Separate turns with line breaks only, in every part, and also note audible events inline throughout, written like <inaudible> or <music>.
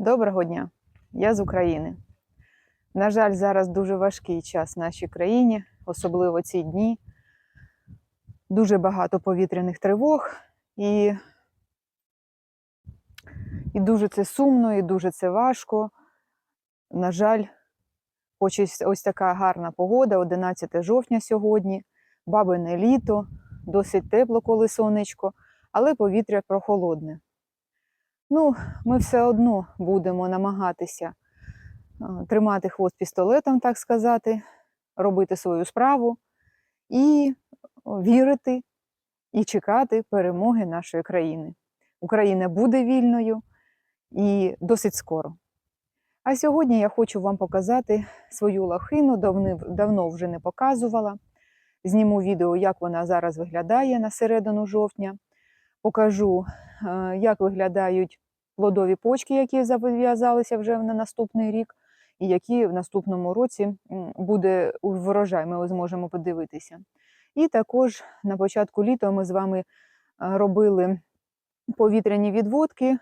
Доброго дня, я з України. На жаль, зараз дуже важкий час в нашій країні, особливо ці дні. Дуже багато повітряних тривог, і, і дуже це сумно, і дуже це важко. На жаль, хоч ось, така гарна погода, 11 жовтня сьогодні, бабине літо, досить тепло, коли сонечко, але повітря прохолодне. Ну, ми все одно будемо намагатися е, тримати хвост пістолетом, так сказати, робити свою справу і вірити і чекати перемоги нашої країни. Україна буде вільною і досить скоро. А сьогодні я хочу вам показати свою давни, давно вже не показувала. Зніму відео, як вона зараз виглядає на середину жовтня. Покажу, як виглядають плодові почки, які зав'язалися вже на наступний рік, і які в наступному році буде врожай, ми зможемо подивитися. І також на початку літа ми з вами е, робили повітряні відводки.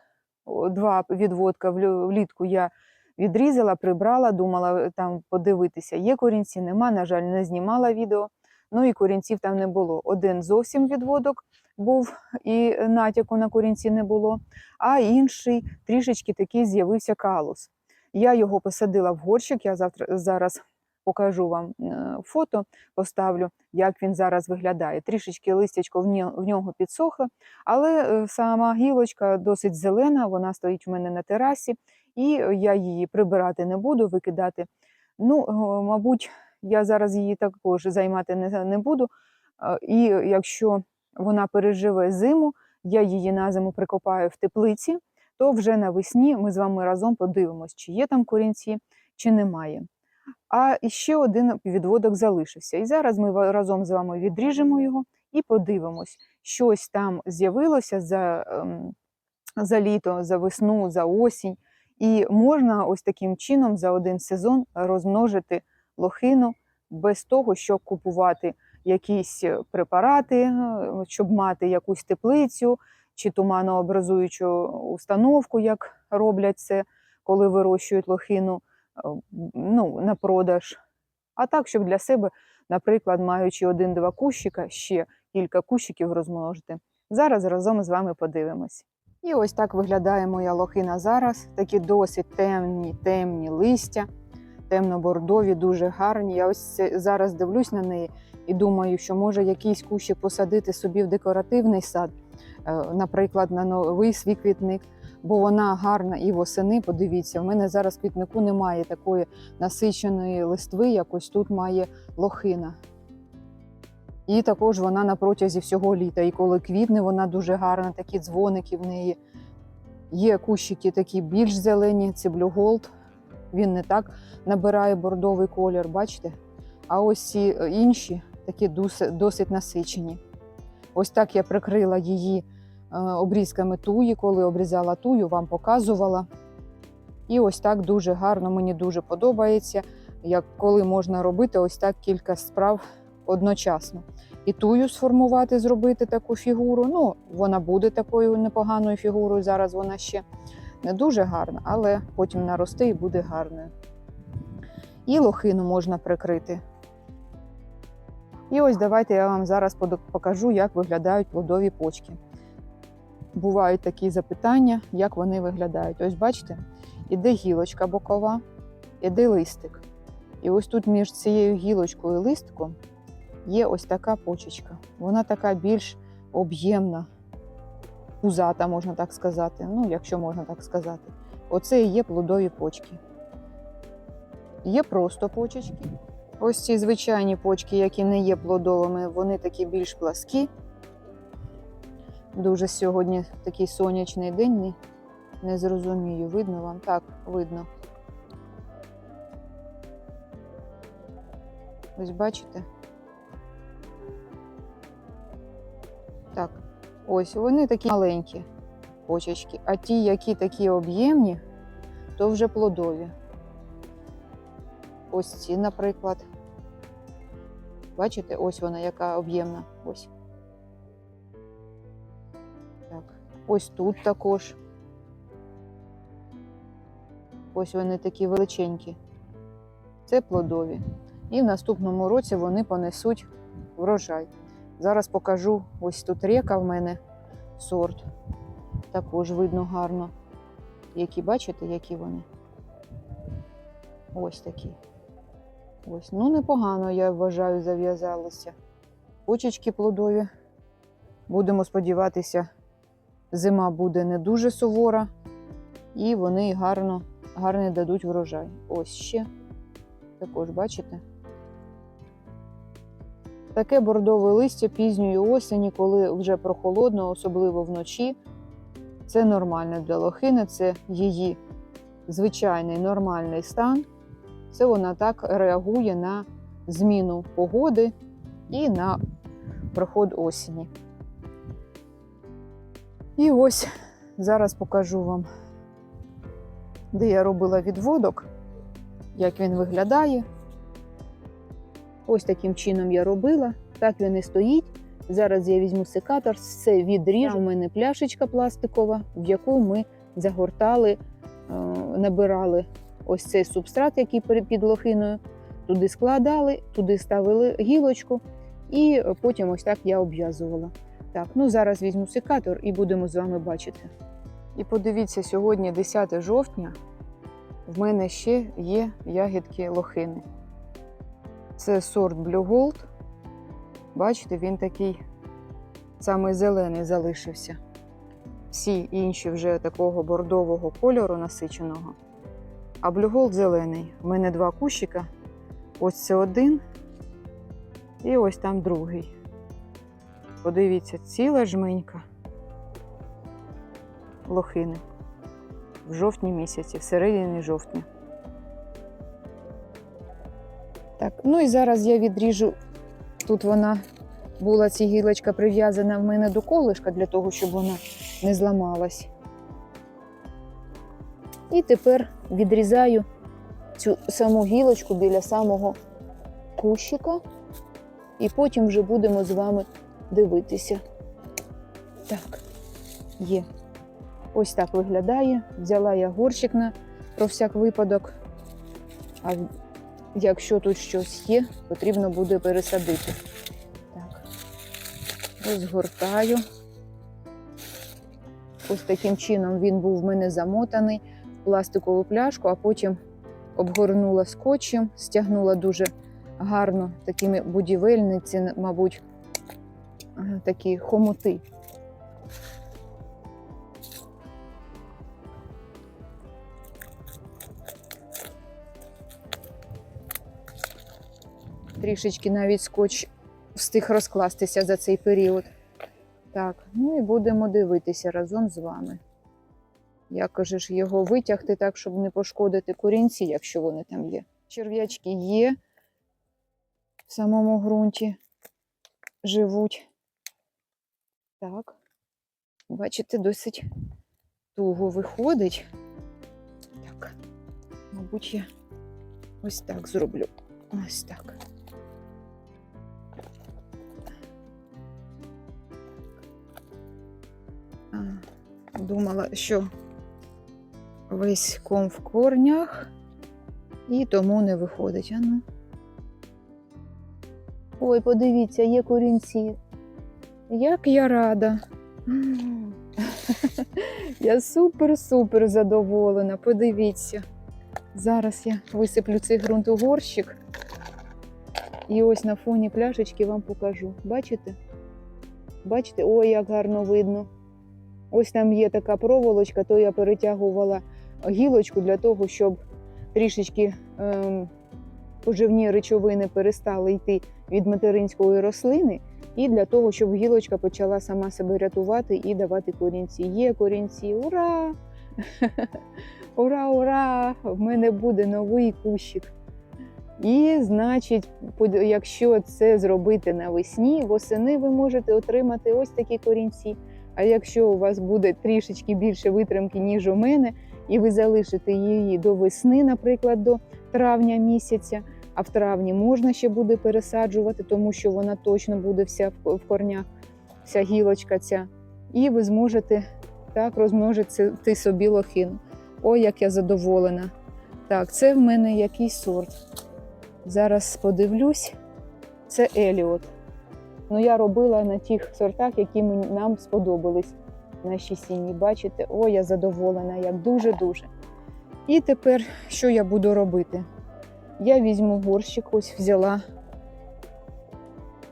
Два відводка влітку я відрізала, прибрала, думала е, там подивитися. Є корінці, нема, на жаль, не знімала відео. Ну і корінців там не було. Один зовсім відводок був і натяку на корінці не було, а інший трішечки такий з'явився калус. Я його посадила в горщик, я завтра зараз покажу вам е, фото, поставлю, як він зараз виглядає. Трішечки листячко в нього підсохло, але е, сама гілочка досить зелена, вона стоїть в мене на терасі, і я її прибирати не буду, викидати. Ну, мабуть, я зараз її також займати не, не буду. Е, І якщо вона переживе зиму, я її на зиму прикопаю в теплиці, то вже навесні ми з вами разом подивимось, чи є там корінці, чи немає. А ще один відводок залишився. І зараз ми разом з вами відріжемо його і подивимось, щось там з'явилося за, ем, за літо, за весну, за осінь. І можна ось таким чином за один сезон розмножити лохину без того, щоб купувати якісь е, препарати, е, щоб мати якусь теплицю чи туманообразуючу установку, як роблять це, коли вирощують лохину е, ну, на продаж. А так, щоб для себе, наприклад, маючи один-два кущика, ще кілька кущиків розмножити. Зараз разом з вами подивимось. І ось так виглядає моя лохина зараз. Такі досить темні, темні листя, темно-бордові, дуже гарні. Я ось зараз дивлюсь на неї і думаю, що може якийсь кущик посадити собі в декоративний сад, е, наприклад, на новий свій квітник, бо вона гарна і восени. Подивіться, в мене зараз в квітнику немає такої насиченої листви, як ось тут має лохина. І також вона на протязі всього літа. І коли квітне, вона дуже гарна, такі дзвоники в неї. Є кущики такі більш зелені, Gold. Він не так набирає бордовий колір, бачите? А ось ці е, інші такі досить насичені. Ось так я прикрила її е, обрізками туї, коли обрізала тую, вам показувала. І ось так дуже гарно, мені дуже подобається, як коли можна робити ось так кілька справ одночасно. І тую сформувати, зробити таку фігуру. Ну, вона буде такою непоганою фігурою. Зараз вона ще не дуже гарна, але потім наросте і буде гарною. І лохину можна прикрити. І ось давайте я вам зараз покажу, як виглядають плодові почки. Бувають такі запитання, як вони виглядають. Ось бачите, іде гілочка бокова, іде листик. І ось тут між цією гілочкою і листком є ось така почечка. Вона така більш об'ємна, пузата, можна так сказати. Ну, якщо можна так сказати. Оце і є плодові почки. Є просто почечки. Ось ці звичайні почки, які не є плодовими, вони такі більш пласкі. Дуже сьогодні такий сонячний день, не, зрозумію. Видно вам? Так, видно. Ось бачите? Так, ось вони такі маленькі почечки, а ті, які такі об'ємні, то вже плодові. Ось ці, наприклад. Бачите, ось вона яка об'ємна. Ось. Так. Ось тут також. Ось вони такі величенькі. Це плодові. І в наступному році вони понесуть врожай. Зараз покажу ось тут река в мене сорт. Також видно гарно. Які бачите, які вони? Ось такі. Ось, ну непогано, я вважаю, зав'язалися. Почечки плодові. Будемо сподіватися, зима буде не дуже сувора, і вони гарно, гарно дадуть врожай. Ось ще. Також бачите? Таке бордове листя пізньої осені, коли вже прохолодно, особливо вночі. Це нормально для лохини, це її звичайний нормальний стан. Це вона так реагує на зміну погоди і на проход осені. І ось зараз покажу вам, де я робила відводок, як він виглядає. Ось таким чином я робила. Так він і стоїть. Зараз я візьму секатор, все відріжу. У мене пляшечка пластикова, в яку ми загортали, е, набирали ось цей субстрат, який під лохиною. Туди складали, туди ставили гілочку, і потім ось так я обв'язувала. Так, ну зараз візьму секатор і будемо з вами бачити. І подивіться, сьогодні 10 жовтня. В мене ще є ягідки лохини. Це сорт Blue Gold. Бачите, він такий самий зелений залишився. Всі інші вже такого бордового кольору насиченого. А Blue Gold зелений. У мене два кущика. Ось це один. І ось там другий. Подивіться, ціла жменька лохини в жовтні місяці, в середині жовтня. Ну і зараз я відріжу. Тут вона була ця гілочка прив'язана в мене до колишка для того, щоб вона не зламалась. І тепер відрізаю цю саму гілочку біля самого кущика, і потім вже будемо з вами дивитися. Так, є. Ось так виглядає. Взяла я горщик на про всяк випадок. А якщо тут щось є, потрібно буде пересадити. Так, розгортаю. Ось таким чином він був в мене замотаний в пластикову пляшку, а потім обгорнула скотчем, стягнула дуже гарно такими будівельниці, мабуть, е, такі хомути. Трішечки навіть скотч встиг розкластися за цей період. Так, ну і будемо дивитися разом з вами. Як же його витягти так, щоб не пошкодити корінці, якщо вони там є. Черв'ячки є в самому ґрунті, живуть. Так, бачите, досить туго виходить. Так, мабуть, я ось так зроблю. Ось так. Думала, що весь ком в корнях і тому не виходить. А ну. Ой, подивіться, є корінці. Як я рада. <laughs> Я супер-супер задоволена. Подивіться. Зараз я висиплю цей ґрунт у горщик. І ось на фоні пляшечки вам покажу. Бачите? Бачите? Ой, як гарно видно. Ось там є така проволочка, то я перетягувала гілочку для того, щоб трішечки ем, поживні речовини перестали йти від материнської рослини, і для того, щоб гілочка почала сама себе рятувати і давати корінці. Є корінці, ура! <laughs> Ура, ура! В мене буде новий кущик. І, значить, якщо це зробити навесні, восени ви можете отримати ось такі корінці. А якщо у вас буде трішечки більше витримки, ніж у мене, і ви залишите її до весни, наприклад, до травня місяця, а в травні можна ще буде пересаджувати, тому що вона точно буде вся в корнях, вся гілочка ця. І ви зможете так розмножити собі лохину. Ой, як я задоволена. Так, це в мене який сорт. Зараз подивлюсь. Це Еліот. Ну, я робила на тих сортах, які нам сподобались наші сім'ї. Бачите, о, я задоволена, як дуже-дуже. І тепер що я буду робити? Я візьму горщик, ось взяла,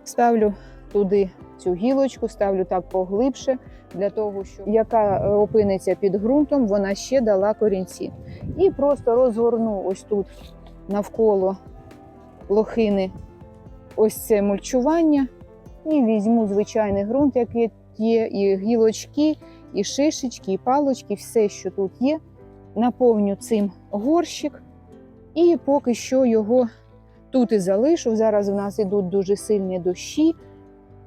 ставлю туди цю гілочку, ставлю так поглибше, для того, щоб яка опиниться під ґрунтом, вона ще дала корінці. І просто розгорну ось тут навколо лохини ось це мульчування. І візьму звичайний ґрунт, який є, і гілочки, і шишечки, і палочки, все, що тут є. Наповню цим горщик. І поки що його тут і залишу. Зараз у нас ідуть дуже сильні дощі.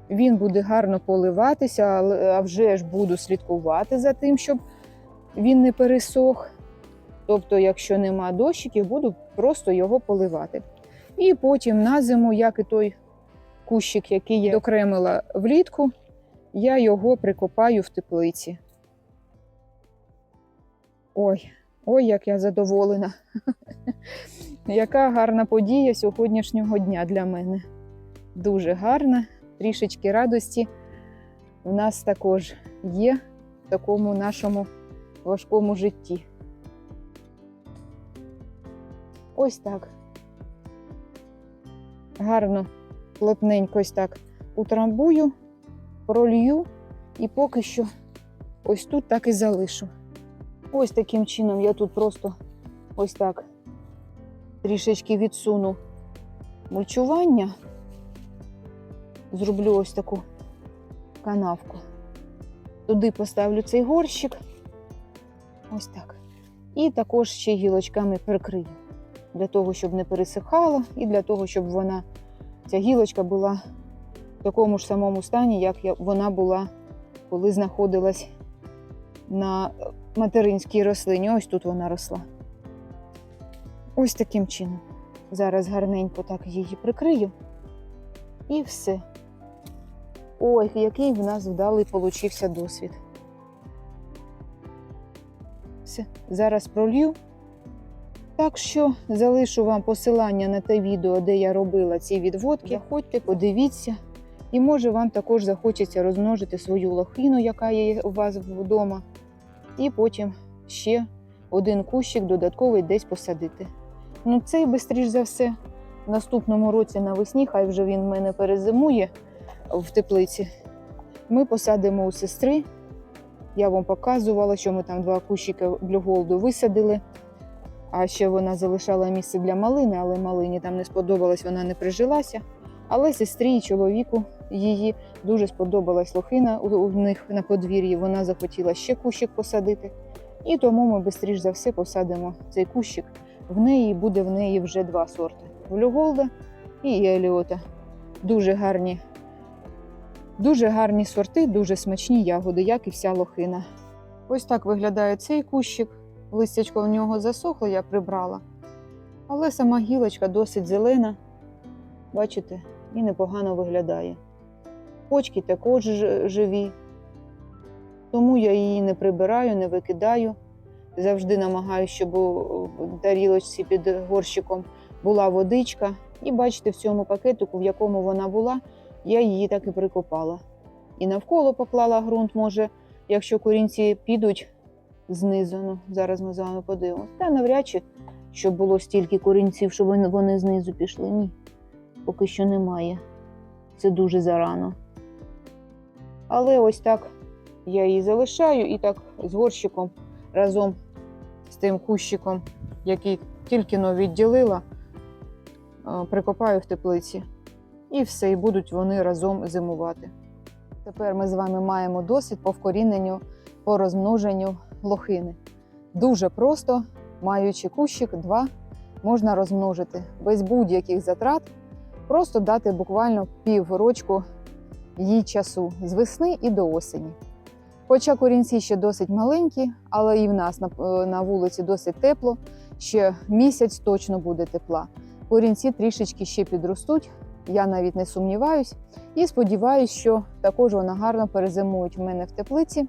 Він буде гарно поливатися, а вже ж буду слідкувати за тим, щоб він не пересох. Тобто, якщо нема дощиків, буду просто його поливати. І потім на зиму, як і той кущик, який я окремила влітку, я його прикопаю в теплиці. Ой, ой, як я задоволена. <laughs> Яка гарна подія сьогоднішнього дня для мене. Дуже гарна, трішечки радості в нас також є в такому нашому важкому житті. Ось так. Гарно, плотненько ось так утрамбую, пролью і поки що ось тут так і залишу. Ось таким чином я тут просто ось так трішечки відсуну мульчування. Зроблю ось таку канавку. Туди поставлю цей горщик. Ось так. І також ще гілочками прикрию. Для того, щоб не пересихало, і для того, щоб вона, ця гілочка була в такому ж самому стані, як вона була, коли знаходилась на материнській рослині. Ось тут вона росла. Ось таким чином. Зараз гарненько так її прикрию. І все. Ой, який в нас вдалий получився досвід. Все, зараз пролью. Так що залишу вам посилання на те відео, де я робила ці відводки. Заходьте, подивіться. І може вам також захочеться розмножити свою лохину, яка є у вас вдома. І потім ще один кущик додатковий десь посадити. Ну, цей, бистріш за все, в наступному році навесні, хай вже він в мене перезимує в теплиці. Ми посадимо у сестри. Я вам показувала, що ми там два кущики блюголду висадили. А ще вона залишала місце для малини, але малині там не сподобалось, вона не прижилася. Але сестрі і чоловіку її дуже сподобалась лохина у, них на подвір'ї. Вона захотіла ще кущик посадити. І тому ми швидше за все посадимо цей кущик. В неї буде в неї вже два сорти: Блюголда і Еліота. Дуже гарні, дуже гарні сорти, дуже смачні ягоди, як і вся лохина. Ось так виглядає цей кущик. Листячко в нього засохло, я прибрала. Але сама гілочка досить зелена, бачите, і непогано виглядає. Почки також живі, тому я її не прибираю, не викидаю. Завжди намагаюся, щоб у тарілочці під горщиком була водичка. І бачите, в цьому пакетику, в якому вона була, я її так і прикопала. І навколо поклала ґрунт, може, якщо корінці підуть знизу. Ну, зараз ми з вами подивимося. Та навряд чи, щоб було стільки корінців, щоб вони- знизу пішли. Ні, поки що немає. Це дуже зарано. Але ось так я її залишаю і так з горщиком разом з тим кущиком, який тільки но відділила, прикопаю в теплиці. І все, і будуть вони разом зимувати. Тепер ми з вами маємо досвід по вкоріненню, по розмноженню лохини. Дуже просто, маючи кущик, два, можна розмножити без будь-яких затрат, просто дати буквально піврочку їй часу з весни і до осені. Хоча корінці ще досить маленькі, але і в нас на, е, на вулиці досить тепло, ще місяць точно буде тепла. Корінці трішечки ще підростуть, я навіть не сумніваюсь. І сподіваюся, що також вона гарно перезимують в мене в теплиці.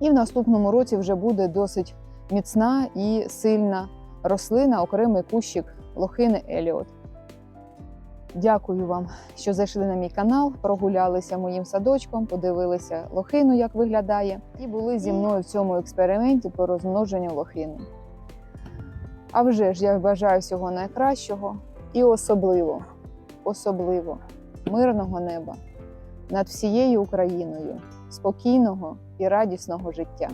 І в наступному році вже буде досить міцна і сильна рослина, окремий кущик лохини Еліот. Дякую вам, що зайшли на мій канал, прогулялися моїм садочком, подивилися лохину, як виглядає, і були зі мною в цьому експерименті по розмноженню лохини. А вже ж я бажаю всього найкращого і особливо, особливо мирного неба над всією Україною, спокійного і радісного життя.